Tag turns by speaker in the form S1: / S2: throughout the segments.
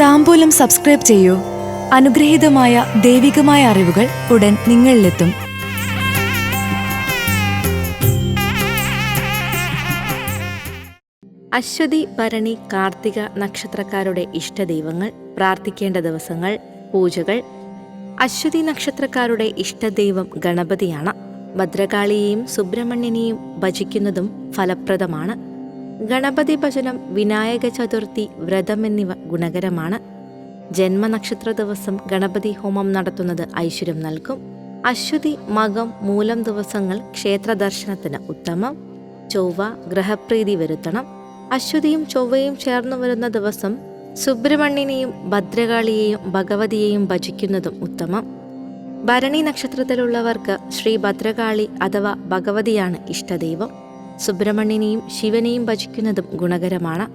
S1: താമ്പൂലം subscribe ചെയ്യൂ. അനുഗ്രഹീതമായ ദൈവികമായ അറിവുകൾ ഉടൻ നിങ്ങളിലെത്തും.
S2: അശ്വതി ഭരണി കാർത്തിക നക്ഷത്രക്കാരുടെ ഇഷ്ടദൈവങ്ങൾ പ്രാർത്ഥിക്കേണ്ട ദിവസങ്ങൾ പൂജകൾ. അശ്വതി നക്ഷത്രക്കാരുടെ ഇഷ്ടദൈവം ഗണപതിയാണ്. ഭദ്രകാളിയെയും സുബ്രഹ്മണ്യനെയും ഭജിക്കുന്നതും ഫലപ്രദമാണ്. ഗണപതി ഭജനം വിനായക ചതുർത്ഥി വ്രതം എന്നിവ ഗുണകരമാണ്. ജന്മനക്ഷത്ര ദിവസം ഗണപതി ഹോമം നടത്തുന്നത് ഐശ്വര്യം നൽകും. അശ്വതി മകം മൂലം ദിവസങ്ങൾ ക്ഷേത്ര ദർശനത്തിന് ഉത്തമം. ചൊവ്വ ഗ്രഹപ്രീതി വരുത്തണം. അശ്വതിയും ചൊവ്വയും ചേർന്നു വരുന്ന ദിവസം സുബ്രഹ്മണ്യനെയും ഭദ്രകാളിയെയും ഭഗവതിയെയും ഭജിക്കുന്നതും ഉത്തമം. ഭരണി നക്ഷത്രത്തിലുള്ളവർക്ക് ശ്രീ ഭദ്രകാളി അഥവാ ഭഗവതിയാണ് ഇഷ്ടദൈവം. സുബ്രഹ്മണ്യനെയും ശിവനെയും ഭജിക്കുന്നതും ഗുണകരമാണ്.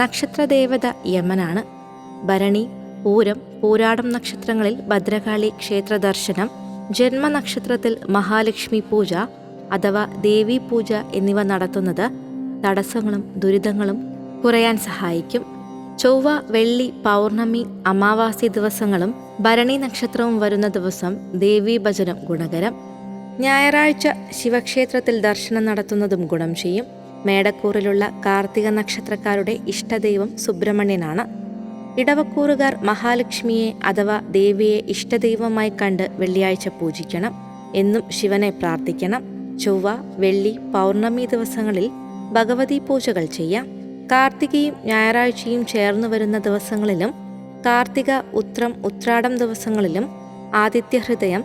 S2: നക്ഷത്രദേവത യമനാണ്. ഭരണി പൂരം പൂരാടം നക്ഷത്രങ്ങളിൽ ഭദ്രകാളി ക്ഷേത്ര ദർശനം ജന്മനക്ഷത്രത്തിൽ മഹാലക്ഷ്മി പൂജ അഥവാ ദേവി പൂജ എന്നിവ നടത്തുന്നത് തടസ്സങ്ങളും ദുരിതങ്ങളും കുറയാൻ സഹായിക്കും. ചൊവ്വ വെള്ളി പൗർണമി അമാവാസി ദിവസങ്ങളും ഭരണി നക്ഷത്രവും വരുന്ന ദിവസം ദേവീ ഭജനം ഗുണകരം. ഞായറാഴ്ച ശിവക്ഷേത്രത്തിൽ ദർശനം നടത്തുന്നതും ഗുണം ചെയ്യും. മേടക്കൂറിലുള്ള കാർത്തിക നക്ഷത്രക്കാരുടെ ഇഷ്ടദൈവം സുബ്രഹ്മണ്യനാണ്. ഇടവക്കൂറുകാർ മഹാലക്ഷ്മിയെ അഥവാ ദേവിയെ ഇഷ്ടദൈവമായി കണ്ട് വെള്ളിയാഴ്ച പൂജിക്കണം എന്നും ശിവനെ പ്രാർത്ഥിക്കണം. ചൊവ്വ വെള്ളി പൗർണമി ദിവസങ്ങളിൽ ഭഗവതി പൂജകൾ ചെയ്യാം. കാർത്തികയും ഞായറാഴ്ചയും ചേർന്നു വരുന്ന ദിവസങ്ങളിലും കാർത്തിക ഉത്രം ഉത്രാടം ദിവസങ്ങളിലും ആദിത്യഹൃദയം